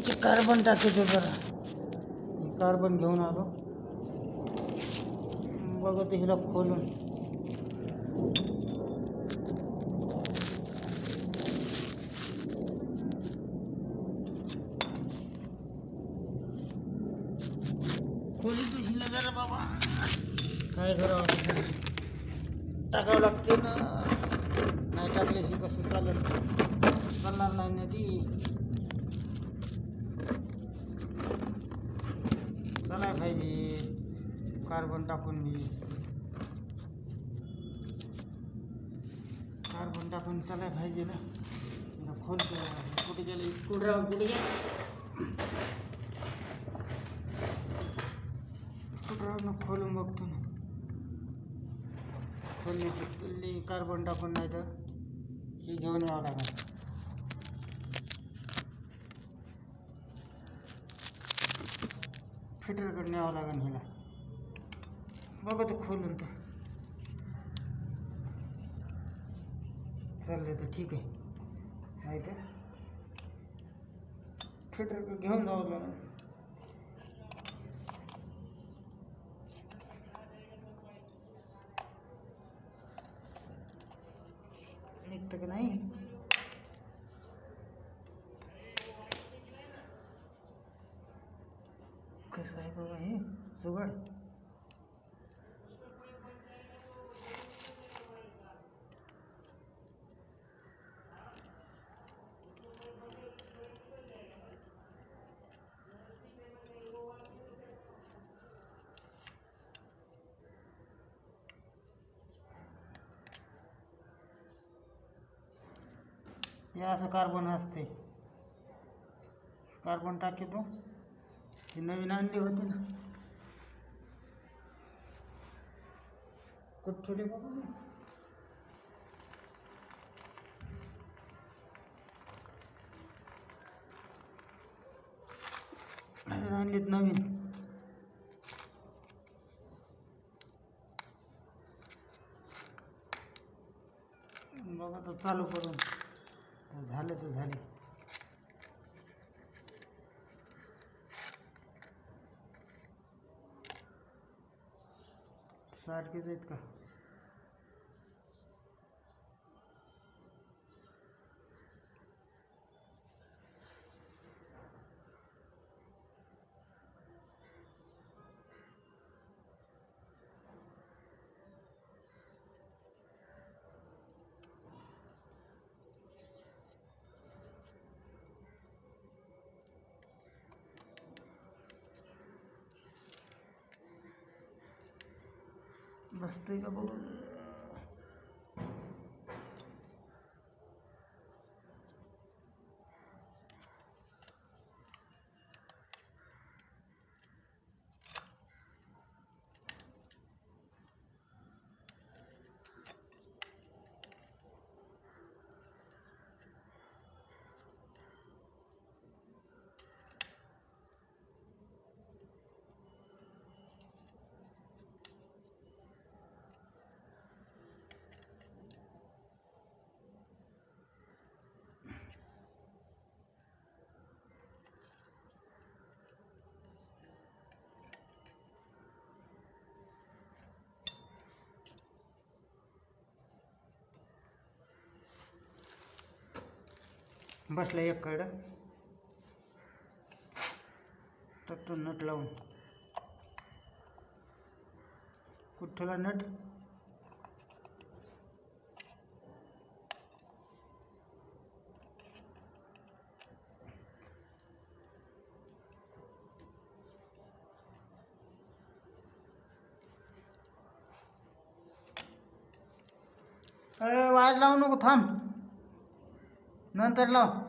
हिची कार्बन टाकतो जरा. कार्बन घेऊन आलो. ते हिला खोलून. खोली तू हिला जरा बाबा. काय करावं टाकावं लागते ना. नाही टाकल्याशी कसं चालेल? चालणार नाही ना ती चालाय पाहिजे कार्बन टाकून घेईल कार्बन टाकून चालाय पाहिजे ना. खोल कुठे गेले? स्क्रूड्रायव्हर कुठे गेले? स्क्रूड्रायव्हरनं खोलून बघतो ना. खोलली चुल्ली कार्बन टाकून नाही तर हे घेऊन यावं लागेल. फिटरकडे न्यावं लागेल हिला बघा ते खोलून तर चाललं तर ठीक आहे. नाही तर फिटरकडे घेऊन जावं लागेल. निघतं का नाही? कसं आहे बाबा हे? जुगाड. हे असं कार्बन असते कार्बन टाकतो ही नवीन आणली होती ना. कुठ ठेवली बाबा आणलीत नवीन. बघा तर चालू करून. झाले तर झाले. सारखेच आहेत का? बसतोय का बघू बसला एक कड. तो नट लावून. कुठला नट? अरे वाज लावू नको थांब. नंतर लाव.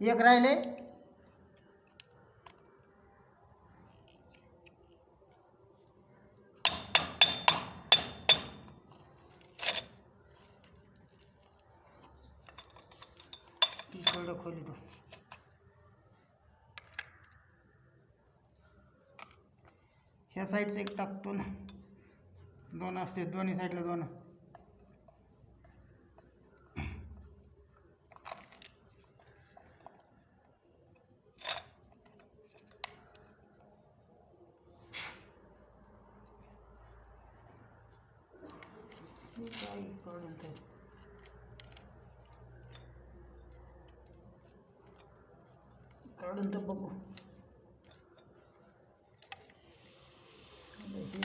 एक राहिले. खोली तो ह्या साईडचं एक टाकतो ना. दोन असते दोन्ही साईडला दोन. काय काढून ते काढून तर बघू हे हे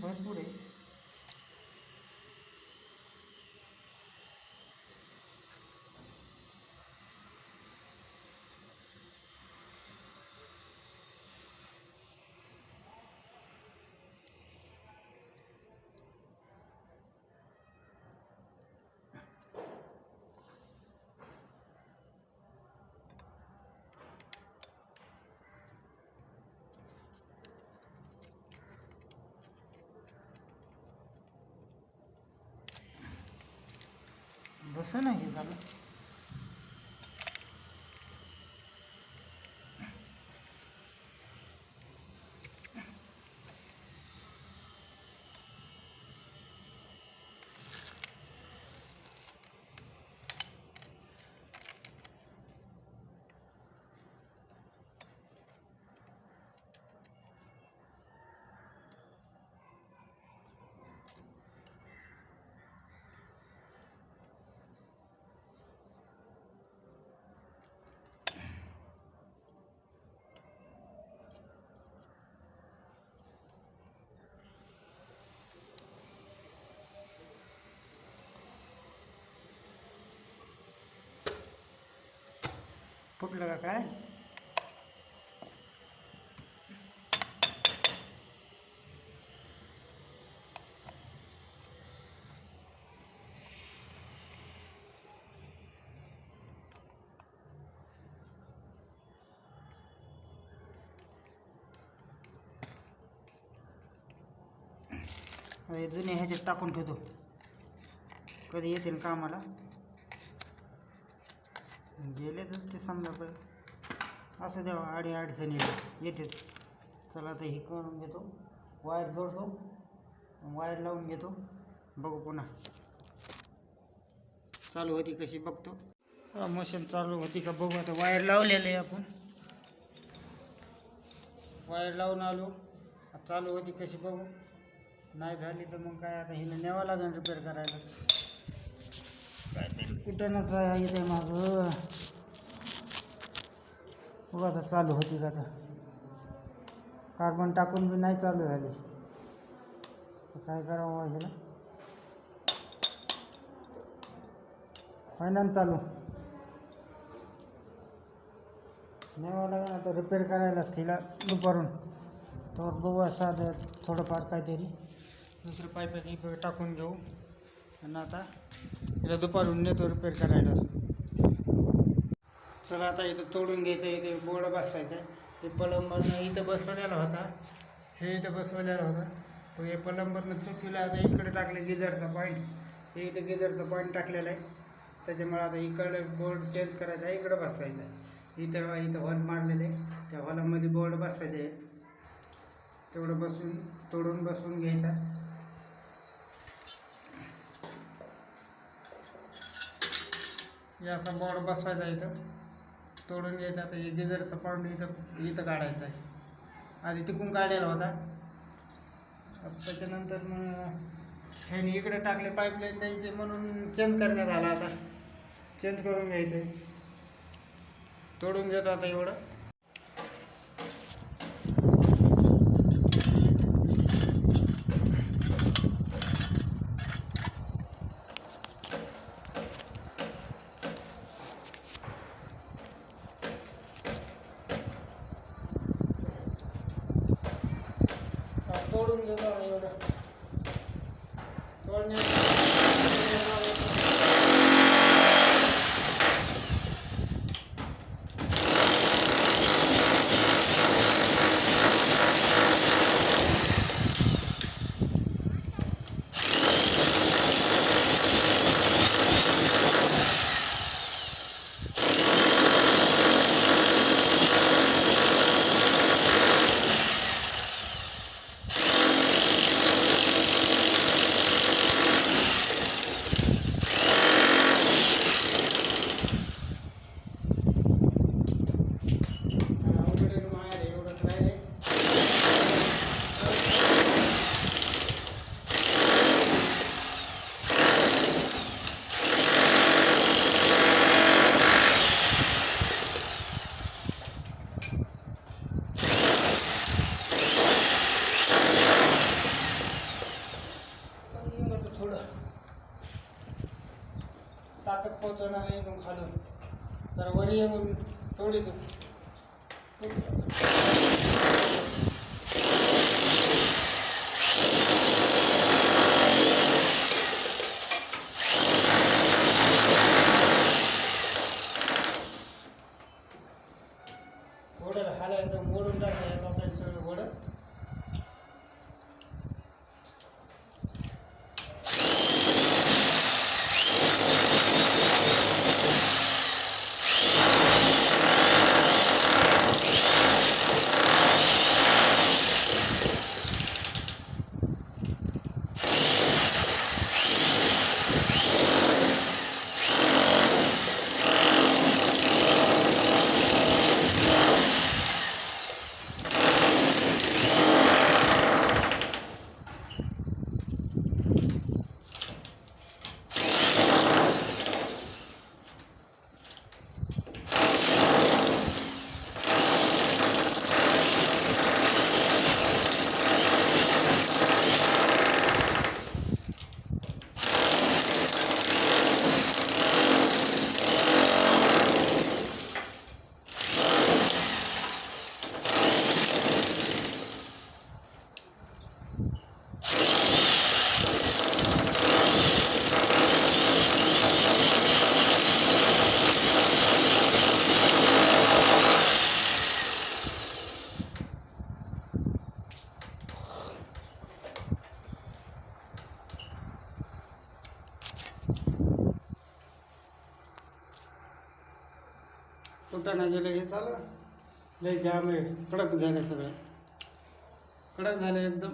भरपूर आहे असं नाही झालं. फुटलं का काय? जुने ह्याच्यात टाकून ठेवतो कधी येतील कामाला? गेले तर ते समजा पण असं द्यावा आडी अडचणी येते चला आता हे करून घेतो. वायर जोडतो वायर लावून घेतो. बघू पुन्हा. चालू होती कशी बघतो. मशीन चालू होती का बघू आता. वायर लावलेलं आहे आपण. वायर लावून आलो. चालू होती कशी बघू. नाही झाली तर मग काय आता हिला न्यावं लागेल रिपेअर करायलाच. काय येते आहे माझं बघ आता चालू होती का आता. कार्बन टाकून बी नाही चालू झाली. तर काय करावं ह्याला? फायनान्स चालू. न्यावं लागेल आता रिपेअर करायलाच तिला दुपारून. तर बघू साधं थोडंफार काहीतरी. दुसरं पाईप टाकून घेऊ. आणि आता तिला दुपारून नेतो रिपेअर करायला. चला आता इथं तोडून घ्यायचं इथे बोर्ड बसवायचा आहे हे पलंबरनं इथं बसवलेला होता. हे इथं बसवलेला होता. तो हे पलंबरनं चुकीला आता इकडे टाकले गिजरचा पॉईंट हे इथं गिजरचा पॉईंट टाकलेला आहे. त्याच्यामुळे आता इकडे बोर्ड चेंज करायचा आहे इकडं बसवायचा. आहे इथं इथं हॉल मारलेले. आहे त्या हॉलामध्ये बोर्ड बसवायचे आहे तेवढं बसून तोडून बसवून घ्यायचा. हे असा बोर्ड बसवायचा इथं. तोडून घ्यायचा आता हे गिजरचं पाऊंड इथं इथं काढायचं आहे. आधी तिकून काढलेला होता. आता त्याच्यानंतर मग ह्याने इकडे टाकले पाईपलाईन द्यायचे म्हणून चेंज करण्यात आला आता. चेंज करून घ्यायचं आहे. तोडून घेतो आता एवढं. खालून. तर वर येऊन तोडी तू फुटाणा नाही गेलं हे चालं लय जाम आहे. कडक झाले सगळं. कडक झाले एकदम.